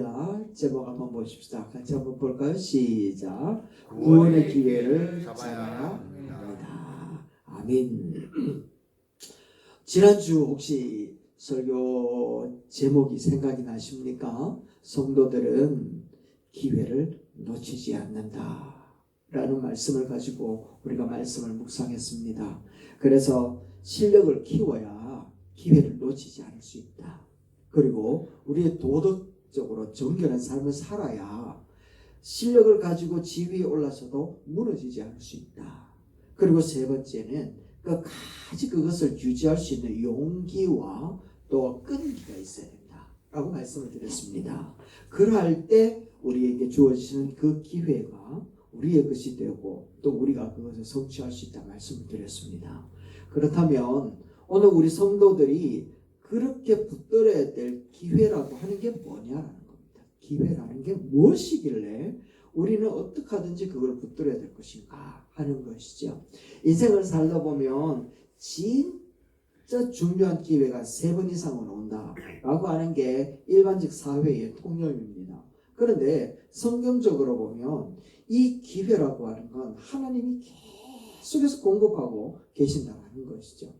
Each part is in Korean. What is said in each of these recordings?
자, 제목 한번 보십시다. 같이 한번 볼까요? 시작. 구원의 기회를 잡아야 합니다. 아멘. 지난주 혹시 설교 제목이 생각이 나십니까? 성도들은 기회를 놓치지 않는다. 라는 말씀을 가지고 우리가 말씀을 묵상했습니다. 그래서 실력을 키워야 기회를 놓치지 않을 수 있다. 그리고 우리의 도덕 적으로 정결한 삶을 살아야 실력을 가지고 지위에 올라서도 무너지지 않을 수 있다. 그리고 세 번째는 끝까지 그것을 유지할 수 있는 용기와 또 끈기가 있어야 된다. 라고 말씀을 드렸습니다. 그러할 때 우리에게 주어지는 그 기회가 우리의 것이 되고 또 우리가 그것을 성취할 수 있다 말씀을 드렸습니다. 그렇다면 오늘 우리 성도들이 그렇게 붙들어야 될 기회라고 하는 게 뭐냐라는 겁니다. 기회라는 게 무엇이길래 우리는 어떻게 하든지 그걸 붙들어야 될 것인가 하는 것이죠. 인생을 살다 보면 진짜 중요한 기회가 세 번 이상은 온다라고 하는 게 일반적 사회의 통념입니다. 그런데 성경적으로 보면 이 기회라고 하는 건 하나님이 계속해서 공급하고 계신다는 것이죠.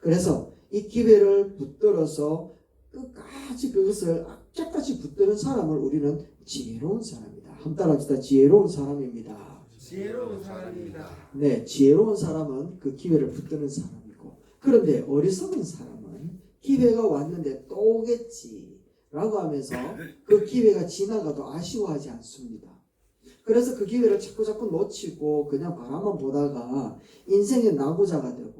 그래서 이 기회를 붙들어서 끝까지 그것을 악착같이 붙드는 사람을 우리는 지혜로운 사람이다. 한 따라 합시다. 지혜로운 사람입니다. 지혜로운 사람입니다. 네, 지혜로운 사람은 그 기회를 붙드는 사람이고, 그런데 어리석은 사람은 기회가 왔는데 또 오겠지 라고 하면서 그 기회가 지나가도 아쉬워하지 않습니다. 그래서 그 기회를 자꾸 자꾸 놓치고 그냥 바라만 보다가 인생의 낙오자가 되고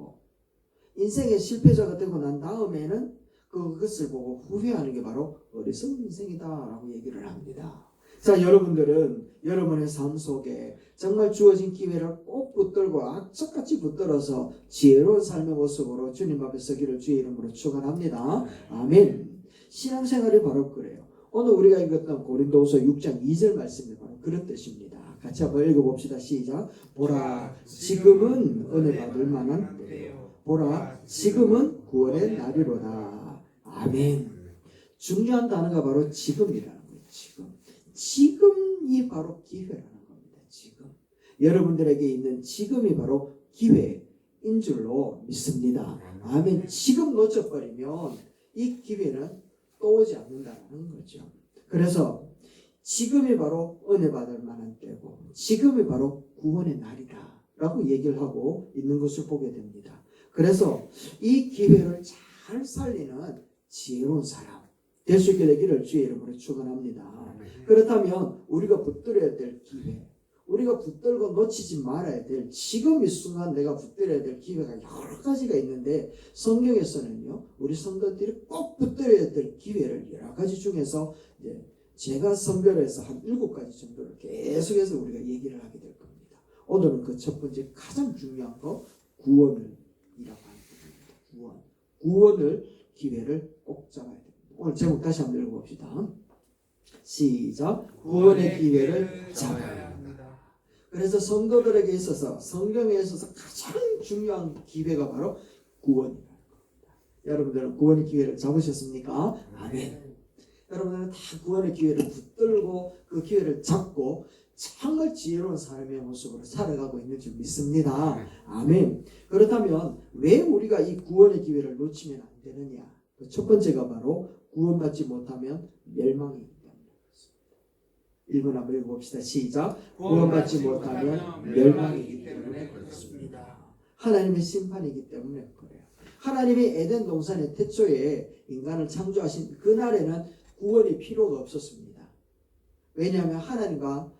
인생의 실패자가 되고 난 다음에는 그것을 보고 후회하는 게 바로 어리석은 인생이다라고 얘기를 합니다. 자, 여러분들은 여러분의 삶 속에 정말 주어진 기회를 꼭 붙들고 악착같이 붙들어서 지혜로운 삶의 모습으로 주님 앞에 서기를 주의 이름으로 축원합니다. 아멘. 신앙생활이 바로 그래요. 오늘 우리가 읽었던 고린도후서 6장 2절 말씀이 바로 그런 뜻입니다. 같이 한번 읽어봅시다. 시작. 보라, 지금은 은혜 받을 만한 때요. 보라, 지금은 구원의 날이로다. 아멘. 중요한 단어가 바로 지금이라는 거예요. 지금. 지금이 바로 기회라는 겁니다. 지금. 여러분들에게 있는 지금이 바로 기회인 줄로 믿습니다. 아멘. 지금 놓쳐버리면 이 기회는 또 오지 않는다는 거죠. 그래서 지금이 바로 은혜 받을 만한 때고 지금이 바로 구원의 날이다. 라고 얘기를 하고 있는 것을 보게 됩니다. 그래서 이 기회를 잘 살리는 지혜로운 사람 될 수 있게 되기를 주의 이름으로 축원합니다. 그렇다면 우리가 붙들어야 될 기회, 우리가 붙들고 놓치지 말아야 될 지금 이 순간 내가 붙들어야 될 기회가 여러 가지가 있는데 성경에서는요 우리 성도들이 꼭 붙들어야 될 기회를 여러 가지 중에서 이제 제가 선별해서 한 일곱 가지 정도를 계속해서 우리가 얘기를 하게 될 겁니다. 오늘은 그 첫 번째 가장 중요한 거 구원을 이라고 하는 겁니다. 구원, 구원을 기회를 꼭 잡아야 됩니다. 오늘 제목 다시 한번 읽어봅시다. 시작. 구원의 기회를 잡아야 합니다. 그래서 성도들에게 있어서 성경에 있어서 가장 중요한 기회가 바로 구원이라는 겁니다. 여러분들은 구원의 기회를 잡으셨습니까? 아멘. 여러분들은 다 구원의 기회를 붙들고 그 기회를 잡고 정말 지혜로운 삶의 모습으로 살아가고 있는 줄 믿습니다. 아멘. 그렇다면 왜 우리가 이 구원의 기회를 놓치면 안 되느냐? 그 첫 번째가 바로 구원받지 못하면 멸망이기 때문에 그렇습니다. 1번 한번 읽어봅시다. 시작. 구원받지 못하면 멸망이기 때문에 그렇습니다. 하나님의 심판이기 때문에 그래요. 하나님이 에덴 동산의 태초에 인간을 창조하신 그날에는 구원이 필요가 없었습니다. 왜냐하면 하나님과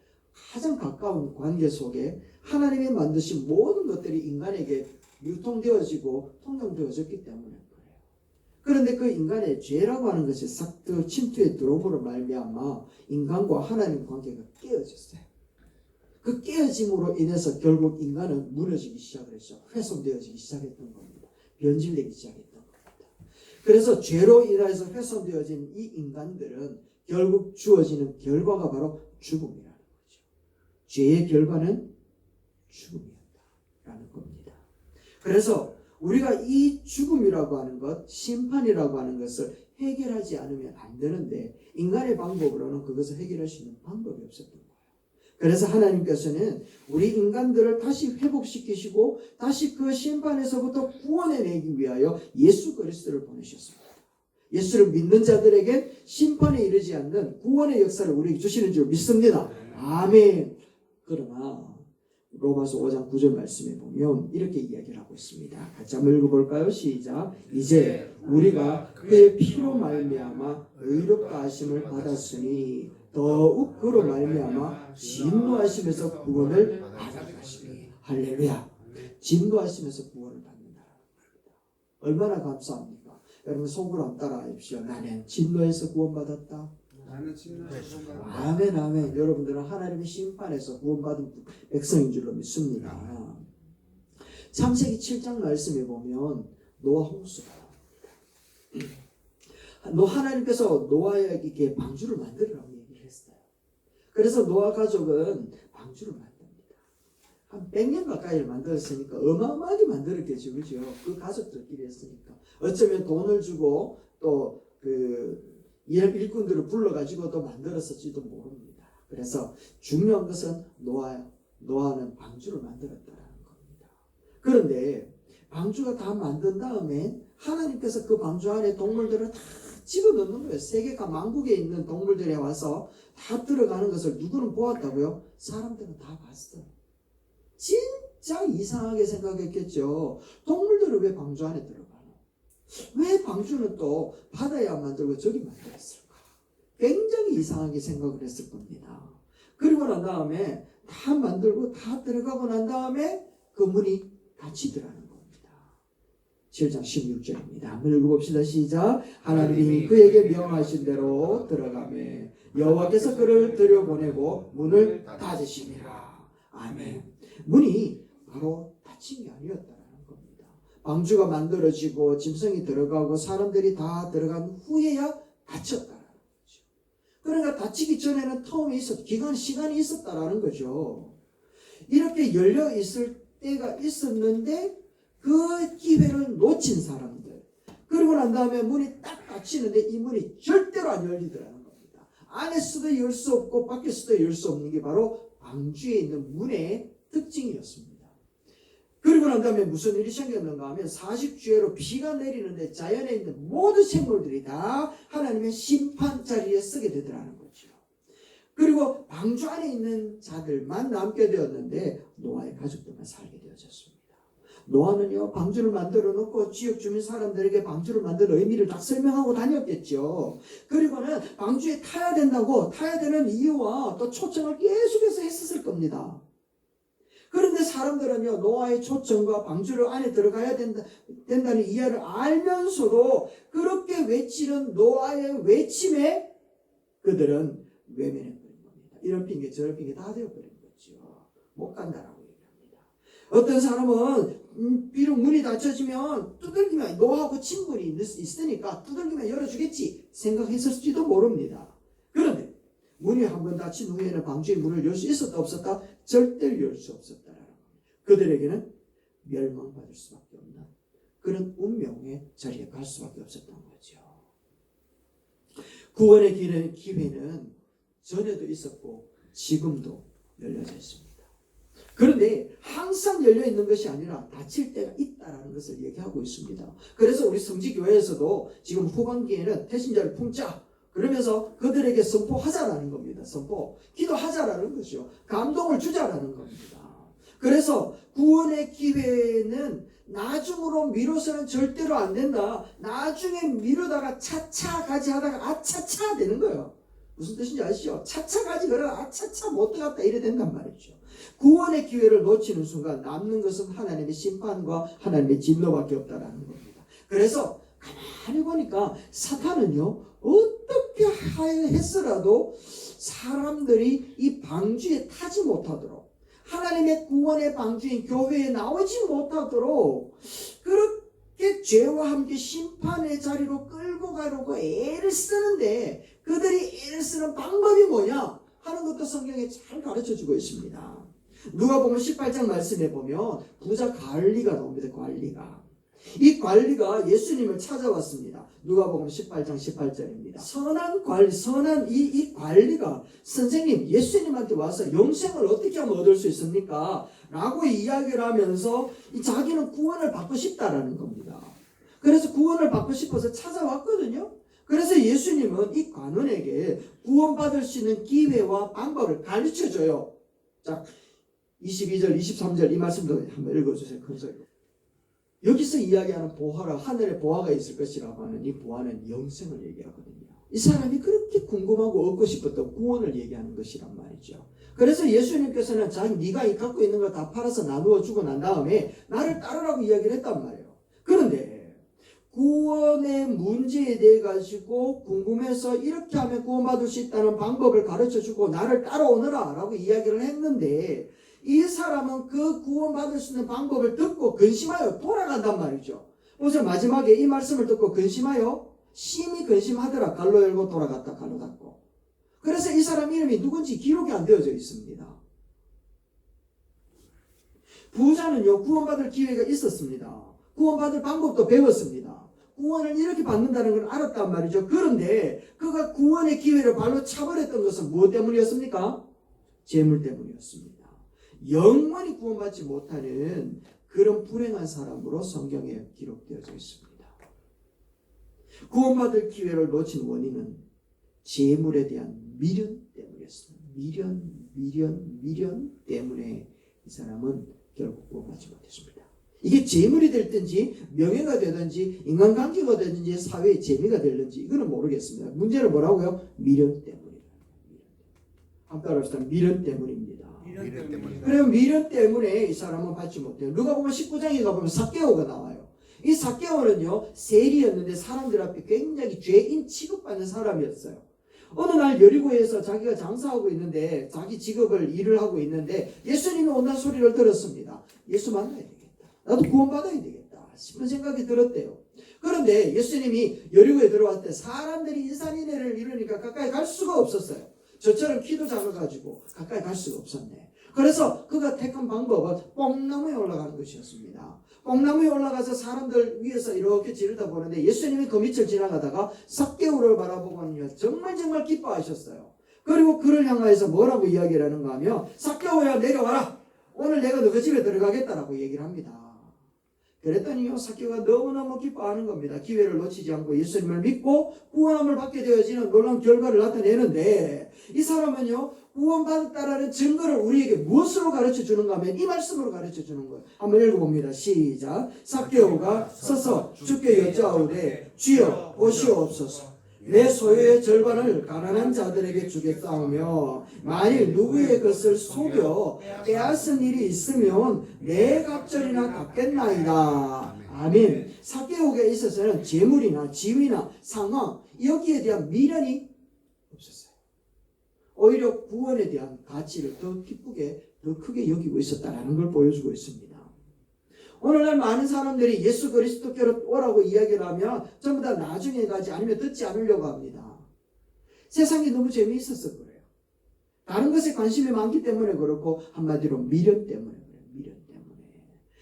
가장 가까운 관계 속에 하나님이 만드신 모든 것들이 인간에게 유통되어지고 통용되어졌기 때문에 그래요. 그런데 그 인간의 죄라고 하는 것이 싹그 침투에 들어옴으로 말미암아 인간과 하나님 관계가 깨어졌어요. 그 깨어짐으로 인해서 결국 인간은 무너지기 시작을 했죠. 훼손되어지기 시작했던 겁니다. 변질되기 시작했던 겁니다. 그래서 죄로 인해서 훼손되어진 이 인간들은 결국 주어지는 결과가 바로 거죠. 죄의 결과는 죽음이었다 라는 겁니다. 그래서 우리가 이 죽음이라고 하는 것, 심판이라고 하는 것을 해결하지 않으면 안 되는데 인간의 방법으로는 그것을 해결할 수 있는 방법이 없었던 거예요. 그래서 하나님께서는 우리 인간들을 다시 회복시키시고 다시 그 심판에서부터 구원해내기 위하여 예수 그리스도를 보내셨습니다. 예수를 믿는 자들에게 심판에 이르지 않는 구원의 역사를 우리에게 주시는 줄 믿습니다. 아멘. 그러나 로마서 5장 9절 말씀에 보면 이렇게 이야기를 하고 있습니다. 같이 한번 읽어볼까요? 시작. 이제 우리가 그의 피로 말미암아 의롭다 하심을 받았으니 더욱 그로 말미암아 진노하심에서 구원을 하시니 할렐루야. 진노하심에서 구원을 받는다. 얼마나 감사합니까? 여러분 속으로 한번 따라하십시오. 나는 진노에서 구원받았다. 진노에서 구원받았다. 아멘 아멘 여러분들은 하나님의 심판에서 구원받은 백성인 줄로 믿습니다. 창세기 7장 말씀에 보면 노아 홍수가 노 하나님께서 노아에게 방주를 만들으라고 얘기를 했어요. 그래서 노아 가족은 방주를 만듭니다. 한 100년 가까이를 만들었으니까 어마어마하게 만들었겠죠. 그죠? 그 가족들끼리 했으니까. 어쩌면 돈을 주고 또그 일- 일꾼들을 불러가지고 또 만들었을지도 모릅니다. 그래서 중요한 것은 노아, 노아는 방주를 만들었다라는 겁니다. 그런데 방주가 다 만든 다음에 하나님께서 그 방주 안에 동물들을 다 집어넣는 거예요. 세계가 만국에 있는 동물들이 와서 다 들어가는 것을 누구는 보았다고요? 사람들은 다 봤어요. 진짜 이상하게 생각했겠죠. 동물들은 왜 방주 안에 들어가나? 왜 방주는 또 바다에 안 만들고 저기 만들었을까? 굉장히 이상하게 생각을 했을 겁니다. 그리고 난 다음에 다 만들고 다 들어가고 난 다음에 그 문이 닫히더라는 겁니다. 7장 16절입니다. 한번 읽어봅시다. 시작. 하나님이 그에게 명하신 대로 들어가매 여호와께서 그를 들여보내고 문을 닫으시니라. 아멘. 문이 바로 닫힌 게 겁니다. 방주가 만들어지고 짐승이 들어가고 사람들이 다 들어간 후에야 닫혔다라는 거죠. 그러니까 닫히기 전에는 텀이 있었, 기간 시간이 있었다라는 거죠. 이렇게 열려 있을 때가 있었는데 그 기회를 놓친 사람들. 그리고 난 다음에 문이 딱 닫히는데 이 문이 절대로 안 열리더라는 겁니다. 안에서도 열 수 없고 밖에서도 열 수 없는 게 바로 방주에 있는 문의 특징이었습니다. 그리고 난 다음에 무슨 일이 생겼는가 하면 40주에로 비가 내리는데 자연에 있는 모든 생물들이 다 하나님의 심판 자리에 서게 되더라는 거죠. 그리고 방주 안에 있는 자들만 남게 되었는데 노아의 가족들만 살게 되어졌습니다. 노아는요 방주를 만들어 놓고 지역 주민 사람들에게 방주를 만든 의미를 다 설명하고 다녔겠죠. 그리고는 방주에 타야 된다고 타야 되는 이유와 또 초청을 계속해서 했었을 겁니다. 그런데 사람들은요 노아의 초청과 방주를 안에 들어가야 된다, 된다는 이해를 알면서도 그렇게 외치는 노아의 외침에 그들은 외면해버린 겁니다. 이런 핑계 저런 핑계 다 되어버린 거죠. 못 간다라고 얘기합니다. 어떤 사람은 음, 비록 문이 닫혀지면 두들기면 노하고 친분이 있- 있으니까 두들기면 열어주겠지 생각했을지도 모릅니다. 그런데 문이 한 번 닫힌 후에는 방주의 문을 열 수 있었다 없었다 절대 열수 없었다라는 겁니다. 그들에게는 멸망받을 수밖에 없는 그런 운명의 자리에 갈 수밖에 없었던 거죠. 구원의 기회는, 기회는 전에도 있었고 지금도 열려져 있습니다. 그런데 항상 열려 있는 것이 아니라 닫힐 때가 있다라는 것을 얘기하고 있습니다. 그래서 우리 성지교회에서도 지금 후반기에는 태신자를 품자 그러면서 그들에게 선포하자라는 겁니다. 선포. 기도하자라는 것이요. 감동을 주자라는 겁니다. 그래서 구원의 기회는 나중으로 미뤄서는 절대로 안 된다. 나중에 미루다가 차차 가지 하다가 아차차 되는 거예요. 무슨 뜻인지 아시죠? 차차 가지 그러다 아차차 못 들어갔다 이래 된단 말이죠. 구원의 기회를 놓치는 순간 남는 것은 하나님의 심판과 하나님의 진노밖에 없다라는 겁니다. 그래서 가만히 보니까 사탄은요 어 떻게 하여 했으라도 사람들이 이 방주에 타지 못하도록 하나님의 구원의 방주인 교회에 나오지 못하도록 그렇게 죄와 함께 심판의 자리로 끌고 가려고 애를 쓰는데 그들이 애를 쓰는 방법이 뭐냐 하는 것도 성경에 잘 가르쳐 주고 있습니다. 누가 보면 18장 말씀에 보면 부자 관리가 나옵니다. 관리가. 이 관리가 예수님을 찾아왔습니다. 누가복음 18장 18절입니다. 선한 관리, 선한 이, 이 관리가 선생님 예수님한테 와서 영생을 어떻게 하면 얻을 수 있습니까? 라고 이야기를 하면서 이 자기는 구원을 받고 싶다라는 겁니다. 그래서 구원을 받고 싶어서 찾아왔거든요. 그래서 예수님은 이 관원에게 구원받을 수 있는 기회와 방법을 가르쳐 줘요. 자, 22절, 23절 이 말씀도 한번 읽어주세요. 큰 소리로. 여기서 이야기하는 보화가 하늘에 보화가 있을 것이라고 하는 이 보화는 영생을 얘기하거든요. 이 사람이 그렇게 궁금하고 얻고 싶었던 구원을 얘기하는 것이란 말이죠. 그래서 예수님께서는 자기 네가 이 갖고 있는 거다 팔아서 나누어 주고 난 다음에 나를 따르라고 이야기를 했단 말이에요. 그런데 구원의 문제에 대해 가지고 궁금해서 이렇게 하면 구원받을 수 있다는 방법을 가르쳐 주고 나를 따라오너라 라고 이야기를 했는데 이 사람은 그 구원받을 수 있는 방법을 듣고 근심하여 돌아간단 말이죠. 그래서 마지막에 이 말씀을 듣고 근심하여 심히 근심하더라. 갈로 열고 돌아갔다. 갈로 닫고. 그래서 이 사람 이름이 누군지 기록이 안 되어져 있습니다. 부자는요, 구원받을 기회가 있었습니다. 구원받을 방법도 배웠습니다. 구원을 이렇게 받는다는 걸 알았단 말이죠. 그런데 그가 구원의 기회를 발로 차버렸던 것은 무엇 때문이었습니까? 재물 때문이었습니다. 영원히 구원받지 못하는 그런 불행한 사람으로 성경에 기록되어져 있습니다. 구원받을 기회를 놓친 원인은 재물에 대한 미련 때문이었습니다. 미련, 미련, 미련 때문에 이 사람은 결국 구원받지 못했습니다. 이게 재물이 될든지 명예가 되든지 인간관계가 되든지 사회의 재미가 되든지 이거는 모르겠습니다. 문제는 뭐라고요? 미련 때문이다. 따라합시다. 미련 때문입니다. 미련 때문에. 그래서 미련 때문에 이 사람은 받지 못해요. 누가 보면 19장에 가보면 사개오가 나와요. 이 사개오는요, 세리였는데 사람들 앞에 굉장히 죄인 취급받는 사람이었어요. 어느 날 여리고에서 자기가 장사하고 있는데 자기 직업을 일을 하고 있는데 예수님이 온다는 소리를 들었습니다. 예수 만나야 되겠다. 나도 구원받아야 되겠다. 싶은 생각이 들었대요. 그런데 예수님이 여리고에 들어왔을 때 사람들이 인산인해를 이루니까 가까이 갈 수가 없었어요. 저처럼 키도 작아가지고 가까이 갈 수가 없었네. 그래서 그가 택한 방법은 뽕나무에 올라가는 것이었습니다. 뽕나무에 올라가서 사람들 위에서 이렇게 지르다 보는데 예수님이 그 밑을 지나가다가 삭개우를 바라보고는요 정말 정말 기뻐하셨어요. 그리고 그를 향하여서 뭐라고 이야기를 하는가 하면 삭개우야 내려와라. 오늘 내가 너희 집에 들어가겠다라고 얘기를 합니다. 그랬더니요 삭개우가 너무너무 기뻐하는 겁니다. 기회를 놓치지 않고 예수님을 믿고 구원함을 받게 되어지는 놀라운 결과를 나타내는데 이 사람은요 구원받았다라는 증거를 우리에게 무엇으로 가르쳐 주는가 하면 이 말씀으로 가르쳐 주는 거예요. 한번 읽어봅니다. 시작. 삭개오가 서서 주께 여짜오되 주여 오시옵소서. 내 소유의 절반을 가난한 자들에게 주겠사오며 만일 누구의 것을 속여 빼앗은 일이 있으면 내 갑절이나 갚겠나이다. 아멘. 삭개오에 있어서는 재물이나 지위나 상황 여기에 대한 미련이 없었어요. 오히려 구원에 대한 가치를 더 기쁘게 더 크게 여기고 있었다라는 걸 보여주고 있습니다. 오늘날 많은 사람들이 예수 그리스도께로 오라고 이야기를 하면 전부 다 나중에 가지 아니면 듣지 않으려고 합니다. 세상이 너무 재미있어서 그래요. 다른 것에 관심이 많기 때문에 그렇고 한마디로 미련 때문에 그래요. 미련 때문에.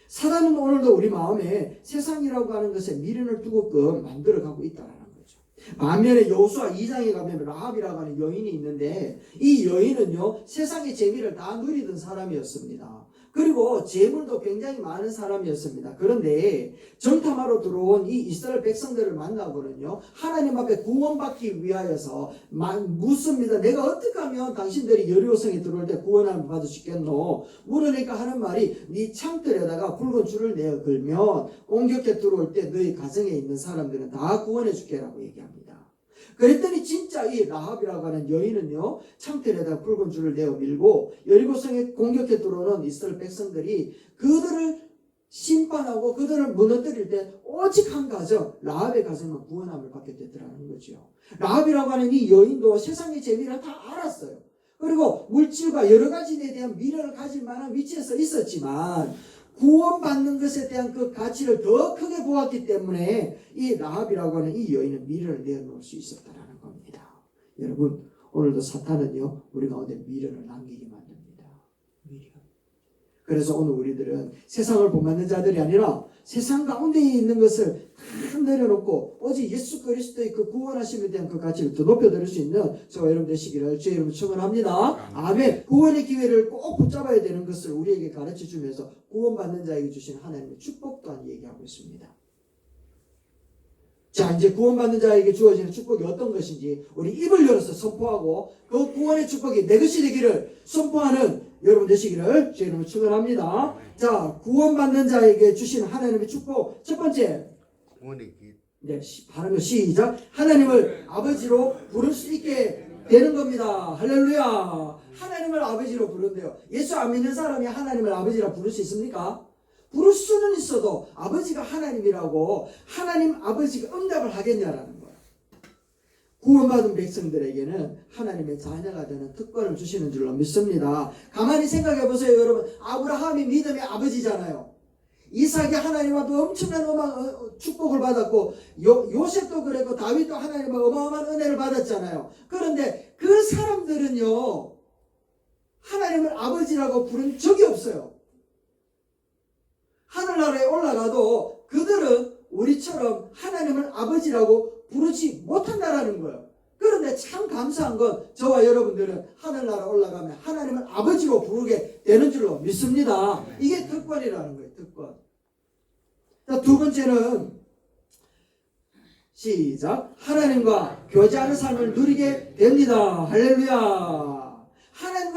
사단은 오늘도 우리 마음에 세상이라고 하는 것에 미련을 두고끔 만들어가고 있다라는 거죠. 반면에 여호수아 2장에 가면 라합이라고 하는 여인이 있는데 이 여인은요 세상의 재미를 다 누리던 사람이었습니다. 그리고 재물도 굉장히 많은 사람이었습니다. 그런데 정탐하러 들어온 이 이스라엘 백성들을 만나고는요 하나님 앞에 구원받기 위하여서 마- 묻습니다. 내가 어떻게 하면 당신들이 여리고성에 들어올 때 구원함을 받을 수 있겠노? 물으니까 하는 말이 네 창틀에다가 붉은 줄을 내어 걸면 공격해 들어올 때 너희 가정에 있는 사람들은 다 구원해 줄게라고 얘기합니다. 그랬더니 진짜 이 라합이라고 하는 여인은요 창틀에다 붉은 줄을 내어 밀고 여리고성에 공격해 들어오는 이스라엘 백성들이 그들을 심판하고 그들을 무너뜨릴 때 오직 한 가정 라합의 가정만 구원함을 받게 되더라는 거죠. 라합이라고 하는 이 여인도 세상의 재미를 다 알았어요. 그리고 물질과 여러 가지에 대한 미련을 가질 만한 위치에서 있었지만 구원받는 것에 대한 그 가치를 더 크게 보았기 때문에 이 라합이라고 하는 이 여인은 미련을 내어놓을 수 있었다라는 겁니다. 여러분 오늘도 사탄은요 우리 가운데 미련을 남기게 만듭니다. 미련. 그래서 오늘 우리들은 세상을 본받는 자들이 아니라 세상 가운데 있는 것을 다 내려놓고 오직 예수 그리스도의 그 구원하심에 대한 그 가치를 더 높여드릴 수 있는 저와 여러분 되시기를 주의 이름으로 축원합니다. 아멘. 구원의 기회를 꼭 붙잡아야 되는 것을 우리에게 가르쳐 주면서 구원받는 자에게 주신 하나님의 축복 또한 얘기하고 있습니다. 자, 이제 구원받는 자에게 주어지는 축복이 어떤 것인지 우리 입을 열어서 선포하고 그 구원의 축복이 내 것이 되기를 선포하는 여러분 되시기를 제 이름으로 축원합니다. 자, 구원받는 자에게 주신 하나님의 축복 첫 번째 네, 시- 발음을 시작. 하나님을 아버지로 부를 수 있게 되는 겁니다. 할렐루야. 하나님을 아버지로 부른대요. 예수 안 믿는 사람이 하나님을 아버지라 부를 수 있습니까? 부를 수는 있어도 아버지가 하나님이라고 하나님 아버지가 응답을 하겠냐라는 거예요. 구원받은 백성들에게는 하나님의 자녀가 되는 특권을 주시는 줄로 믿습니다. 가만히 생각해 보세요, 여러분. 아브라함이 믿음의 아버지잖아요. 이삭이 하나님한테 엄청난 어마, 어, 축복을 받았고 요, 요셉도 그랬고 다윗도 하나님의 어마어마한 은혜를 받았잖아요. 그런데 그 사람들은요 하나님을 아버지라고 부른 적이 없어요. 하늘나라에 올라가도 그들은 우리처럼 하나님을 아버지라고 부르지 못한다라는 거예요. 그런데 참 감사한 건 저와 여러분들은 하늘나라 올라가면 하나님을 아버지로 부르게 되는 줄로 믿습니다. 이게 특권이라는 거예요. 특권. 자, 두 번째는 시작. 하나님과 교제하는 삶을 누리게 됩니다. 할렐루야.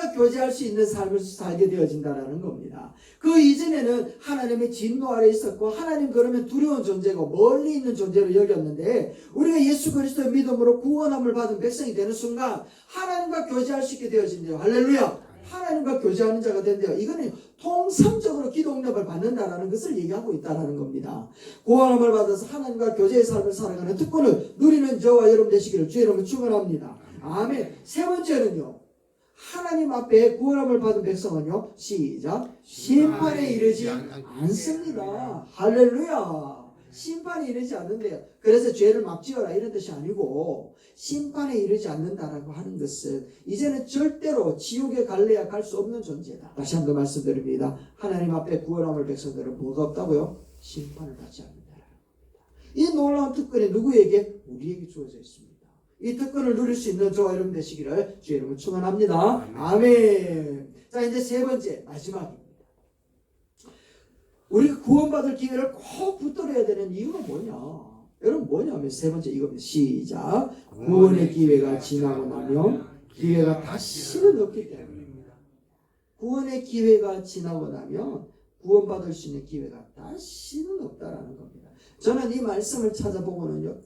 하나님과 교제할 수 있는 삶을 살게 되어진다라는 겁니다. 그 이전에는 하나님의 진노 아래 있었고 하나님 그러면 두려운 존재고 멀리 있는 존재로 여겼는데 우리가 예수 그리스도의 믿음으로 구원함을 받은 백성이 되는 순간 하나님과 교제할 수 있게 되어진대요. 할렐루야. 하나님과 교제하는 자가 된대요. 이거는 통상적으로 기도 응답을 받는다라는 것을 얘기하고 있다라는 겁니다. 구원함을 받아서 하나님과 교제의 삶을 살아가는 특권을 누리는 저와 여러분 되시기를 주의 이름으로 축원합니다. 아멘. 세 번째는요. 하나님 앞에 구원함을 받은 백성은요. 시작. 심판에 이르지 않습니다. 할렐루야. 심판에 이르지 않는데요. 그래서 죄를 막 지어라 이런 뜻이 아니고 심판에 이르지 않는다라고 하는 것은 이제는 절대로 지옥에 갈래야 갈 수 없는 존재다. 다시 한 번 말씀드립니다. 하나님 앞에 구원함을 백성들은 뭐가 없다고요? 심판을 받지 않는다라는 겁니다. 이 놀라운 특권이 누구에게? 우리에게 주어져 있습니다. 이 특권을 누릴 수 있는 저와 여러분 되시기를 주의 이름으로 축원합니다. 아멘. 자 이제 세 번째 마지막입니다. 우리가 구원받을 기회를 꼭 붙들어야 되는 이유가 뭐냐? 여러분 뭐냐면 세 번째 이겁니다. 시작. 구원의 기회가 지나고 나면 기회가 다시는 없기 때문입니다. 구원의 기회가 지나고 나면 구원받을 수 있는 기회가 다시는 없다라는 겁니다. 저는 이 말씀을 찾아보고는요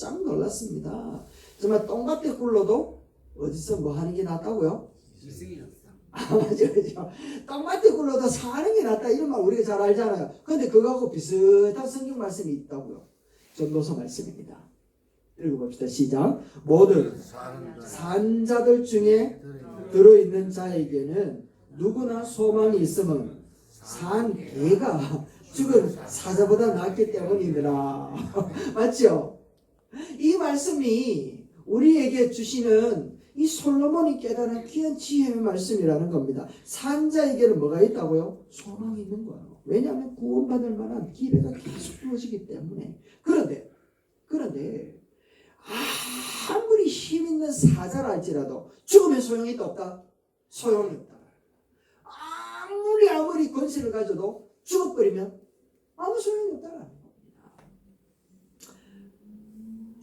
깜짝 놀랐습니다. 정말 똥같이 굴러도 어디서 뭐 하는 게 낫다고요? 이승이 났어. 아, 맞아, 맞아. 똥밭에 굴러도 사는 게 낫다. 이런 말 우리가 잘 알잖아요. 근데 그거하고 비슷한 성경 말씀이 있다고요. 전도서 말씀입니다. 읽어봅시다. 시작. 모든 산자들 중에 들어있는 자에게는 누구나 소망이 있으면 산 개가 죽은 사자보다 낫기 때문이더라. 맞죠? 이 말씀이 우리에게 주시는 이 솔로몬이 깨달은 귀한 지혜의 말씀이라는 겁니다. 산자에게는 뭐가 있다고요? 소망이 있는 거예요. 왜냐하면 구원받을 만한 기회가 계속 주어지기 때문에. 그런데, 그런데, 아무리 힘 있는 사자라 할지라도 죽으면 소용이 없다? 소용이 없다. 아무리 아무리 권세를 가져도 죽어버리면 아무 소용이 없다라는 겁니다.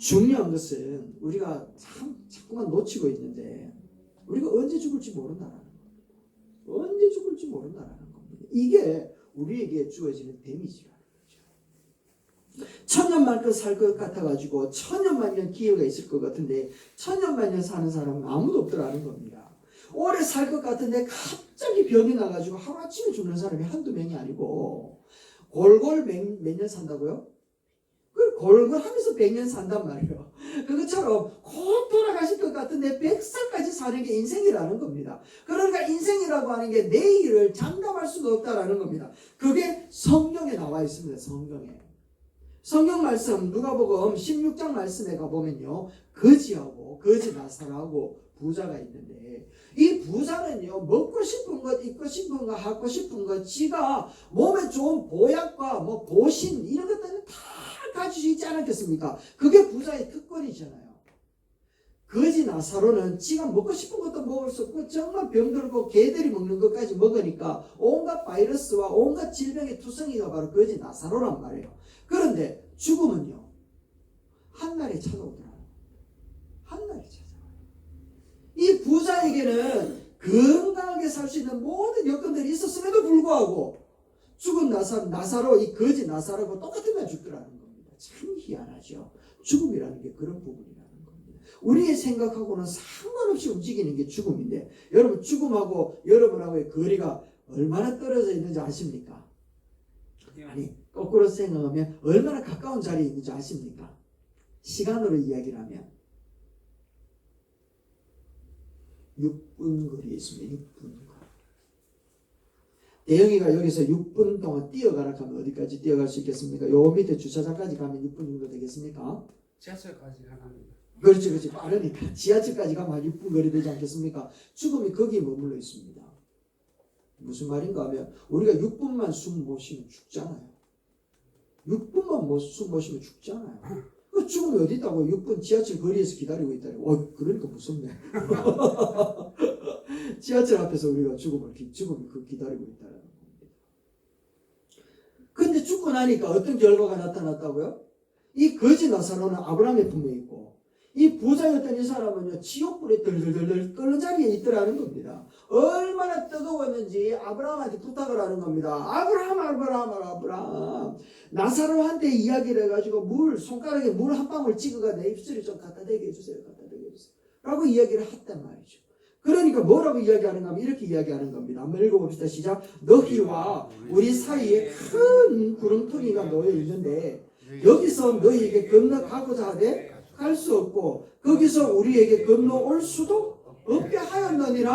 중요한 것은 우리가 참 자꾸만 놓치고 있는데 우리가 언제 죽을지 모른다라는 겁니다. 언제 죽을지 모른다라는 겁니다. 이게 우리에게 주어지는 데미지라는 거죠. 천년만큼 살 것 같아가지고 천년만년 기회가 있을 것 같은데 천년만년 사는 사람은 아무도 없더라는 겁니다. 오래 살 것 같은데 갑자기 병이 나가지고 하루아침에 죽는 사람이 한두 명이 아니고 골골 몇년 산다고요? 그 골골 하면서 100년 산단 말이에요. 그것처럼 곧 돌아가실 것 같은데 100살까지 사는 게 인생이라는 겁니다. 그러니까 인생이라고 하는 게 내일을 장담할 수가 없다라는 겁니다. 그게 성경에 나와 있습니다. 성경에. 성경 말씀 누가복음 16장 말씀에 가보면요. 거지하고 거지 나사라고 부자가 있는데 이 부자는요 먹고 싶은 것 입고 싶은 것 하고 싶은 것 지가 몸에 좋은 보약과 뭐 보신 이런 것들은 다 가질 수 있지 않았겠습니까? 그게 부자의 특권이잖아요. 거지 나사로는 지가 먹고 싶은 것도 먹을 수 없고 정말 병들고 개들이 먹는 것까지 먹으니까 온갖 바이러스와 온갖 질병의 투성이가 바로 거지 나사로란 말이에요. 그런데 죽음은요 한날에 찾아오더라. 한날에 찾아와요. 이 부자에게는 건강하게 살 수 있는 모든 여건들이 있었음에도 불구하고 죽은 나사, 나사로 이 거지 나사로고 똑같은 날 죽더라는 겁니다. 참 희한하죠. 죽음이라는 게 그런 부분이라는 겁니다. 우리의 생각하고는 상관없이 움직이는 게 죽음인데 여러분 죽음하고 여러분하고의 거리가 얼마나 떨어져 있는지 아십니까? 아니 거꾸로 생각하면 얼마나 가까운 자리에 있는지 아십니까? 시간으로 이야기를 하면 6분 거리에 있습니다. 6분 거리. 대영이가 여기서 6분 동안 뛰어가라 하면 어디까지 뛰어갈 수 있겠습니까? 요 밑에 주차장까지 가면 6분 정도 되겠습니까? 지하철까지 가랍니다. 그렇지 그렇지 빠르니까 지하철까지 가면 한 6분 거리 되지 않겠습니까? 죽음이 거기에 머물러 있습니다. 무슨 말인가 하면 우리가 6분만 숨 못 쉬면 죽잖아요. 6분만 못숨못 쉬면 죽잖아요. 그 죽음이 어디 있다고 6분 지하철 거리에서 기다리고 있다니. 어 그러니까 무섭네. 지하철 앞에서 우리가 죽음을 기, 죽음이 그 기다리고 있다는 겁니다. 근데 죽고 나니까 어떤 결과가 나타났다고요? 이 거지 나사로는 아브라함의 품에 있고 이 부자였던 이 사람은요 지옥불에 덜덜덜 끓는 자리에 있더라는 겁니다. 얼마나 뜨거웠는지 아브라함한테 부탁을 하는 겁니다. 아브라함 아브라함 아브라함 나사로한테 이야기를 해가지고 물 손가락에 물 한 방울 찍어가 내 입술에 좀 갖다 대게 해주세요. 갖다 대게 해주세요. 라고 이야기를 했단 말이죠. 그러니까 뭐라고 이야기하는가 하면 이렇게 이야기하는 겁니다. 한번 읽어봅시다. 시작. 너희와 우리 사이에 큰 구름텅이가 놓여 있는데 여기서 너희에게 건너가고자 하되 갈 수 없고 거기서 우리에게 건너올 수도 없게 하였느니라.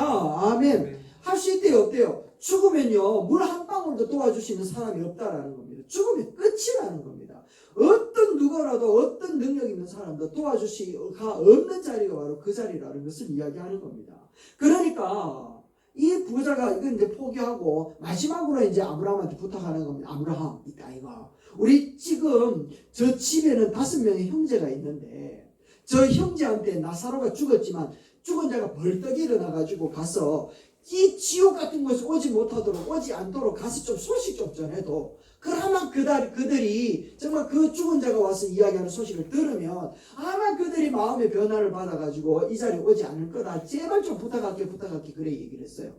아멘. 할 수 있대요, 없대요? 죽으면요, 물 한 방울도 도와주시는 사람이 없다라는 겁니다. 죽음이 끝이라는 겁니다. 어떤 누구라도 어떤 능력 있는 사람도 도와주시가 없는 자리가 바로 그 자리라는 것을 이야기하는 겁니다. 그러니까 이 부자가 이거 이제 포기하고 마지막으로 이제 아브라함한테 부탁하는 겁니다. 아브라함, 이따 이거. 우리 지금 저 집에는 다섯 명의 형제가 있는데 저 형제한테 나사로가 죽었지만 죽은 자가 벌떡 일어나가지고 가서 이 지옥 같은 곳에 오지 못하도록 오지 않도록 가서 좀 소식 좀 전해도 그러면 그달, 그들이 정말 그 죽은 자가 와서 이야기하는 소식을 들으면 아마 그들이 마음의 변화를 받아가지고 이 자리에 오지 않을 거다. 제발 좀 부탁할게 부탁할게 그래 얘기를 했어요.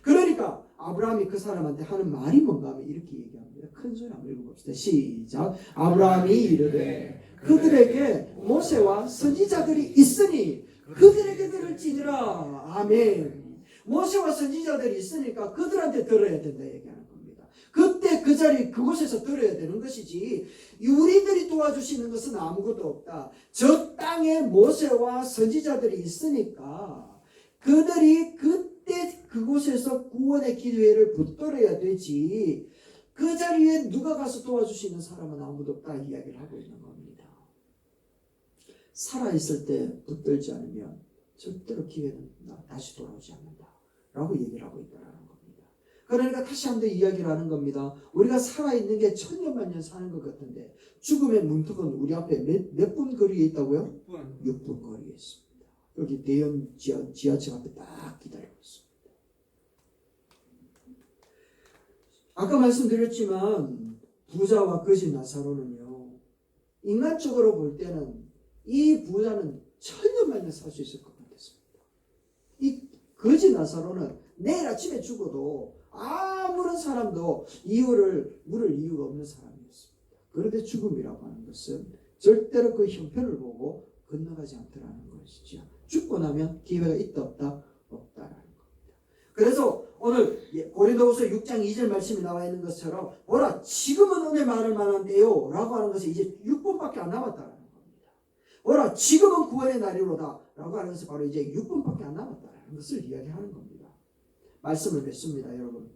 그러니까 아브라함이 그 사람한테 하는 말이 뭔가 하면 이렇게 얘기합니다. 큰 소리 한번 읽어봅시다. 시작. 아브라함이 이르되 그들에게 모세와 선지자들이 있으니 그들에게 들을지니라. 아멘. 모세와 선지자들이 있으니까 그들한테 들어야 된다 얘기하는 겁니다. 그 자리 그곳에서 들어야 되는 것이지 우리들이 도와주시는 것은 아무것도 없다. 저 땅에 모세와 선지자들이 있으니까 그들이 그때 그곳에서 구원의 기회를 붙들어야 되지 그 자리에 누가 가서 도와주시는 사람은 아무도 없다 이야기를 하고 있는 겁니다. 살아있을 때 붙들지 않으면 절대로 기회는 다시 돌아오지 않는다. 라고 얘기를 하고 겁니다. 그러니까 다시 한 번 이야기를 하는 겁니다. 우리가 살아있는 게 천년만년 사는 것 같은데 죽음의 문턱은 우리 앞에 몇 분 거리에 있다고요? 6분. 6분 거리에 있습니다. 여기 대형 지하, 지하철 앞에 딱 기다리고 있습니다. 아까 말씀드렸지만 부자와 거지 나사로는요 인간적으로 볼 때는 이 부자는 천년만년 살 수 있을 것 같았습니다. 이 거지 나사로는 내일 아침에 죽어도 아무런 사람도 이유를 물을 이유가 없는 사람이었습니다. 그런데 죽음이라고 하는 것은 절대로 그 형편을 보고 건너가지 않더라는 것이죠. 죽고 나면 기회가 있다 없다 없다라는 겁니다. 그래서 오늘 예, 고린도후서 6장 2절 말씀이 나와 있는 것처럼 보라 지금은 은혜 많을 만한데요 라고 하는 것이 이제 6분밖에 안 남았다라는 겁니다. 보라 지금은 구원의 날이로다 라고 하는 것이 바로 이제 6분밖에 안 남았다라는 것을 이야기하는 겁니다. 말씀을 맺습니다 여러분.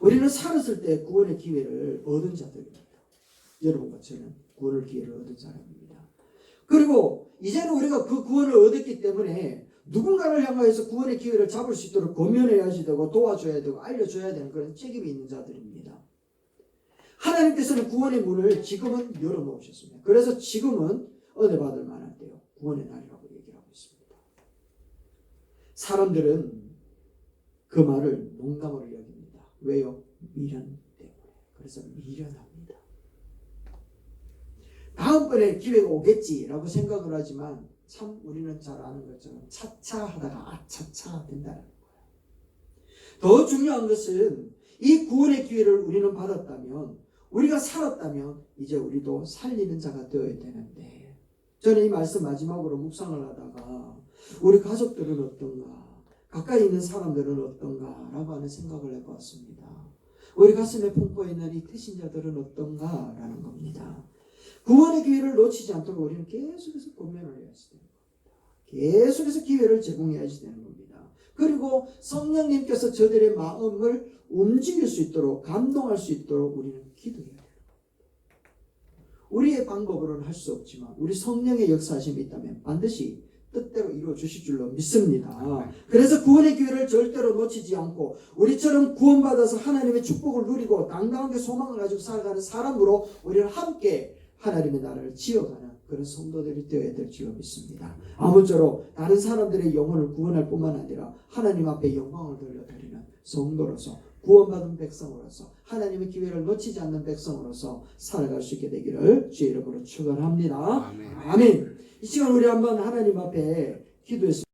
우리는 살았을 때 구원의 기회를 얻은 자들입니다. 여러분과 저는 구원의 기회를 얻은 사람입니다. 그리고 이제는 우리가 그 구원을 얻었기 때문에 누군가를 향하여서 구원의 기회를 잡을 수 있도록 권면해야지 되고 도와줘야 되고 알려줘야 되는 그런 책임이 있는 자들입니다. 하나님께서는 구원의 문을 지금은 열어놓으셨습니다. 그래서 지금은 은혜 받을 만할 때요. 구원의 날이라고 얘기를 하고 있습니다. 사람들은 그 말을 농담으로 여깁니다. 왜요? 미련 때문에. 그래서 미련합니다. 다음번에 기회가 오겠지라고 생각을 하지만 참 우리는 잘 아는 것처럼 차차 하다가 아차차 된다는 거예요. 더 중요한 것은 이 구원의 기회를 우리는 받았다면 우리가 살았다면 이제 우리도 살리는 자가 되어야 되는데 저는 이 말씀 마지막으로 묵상을 하다가 우리 가족들은 어떤가 가까이 있는 사람들은 어떤가 라고 하는 생각을 해보았습니다. 우리 가슴에 품고 있는 이 태신자들은 어떤가 라는 겁니다. 구원의 기회를 놓치지 않도록 우리는 계속해서 고민을 해야 되는 겁니다. 계속해서 기회를 제공해야지 되는 겁니다. 그리고 성령님께서 저들의 마음을 움직일 수 있도록 감동할 수 있도록 우리는 기도해야 돼요. 우리의 방법으로는 할 수 없지만 우리 성령의 역사하심이 있다면 반드시 뜻대로 이루어 주실 줄로 믿습니다. 그래서 구원의 기회를 절대로 놓치지 않고 우리처럼 구원받아서 하나님의 축복을 누리고 당당하게 소망을 가지고 살아가는 사람으로 우리는 함께 하나님의 나라를 지어가는 그런 성도들이 되어야 될 줄로 믿습니다. 아무쪼록 다른 사람들의 영혼을 구원할 뿐만 아니라 하나님 앞에 영광을 돌려드리는 성도로서 구원받은 백성으로서 하나님의 기회를 놓치지 않는 백성으로서 살아갈 수 있게 되기를 주의 이름으로 축원합니다. 아멘. 아멘. 이 시간 우리 한번 하나님 앞에 기도했습니다.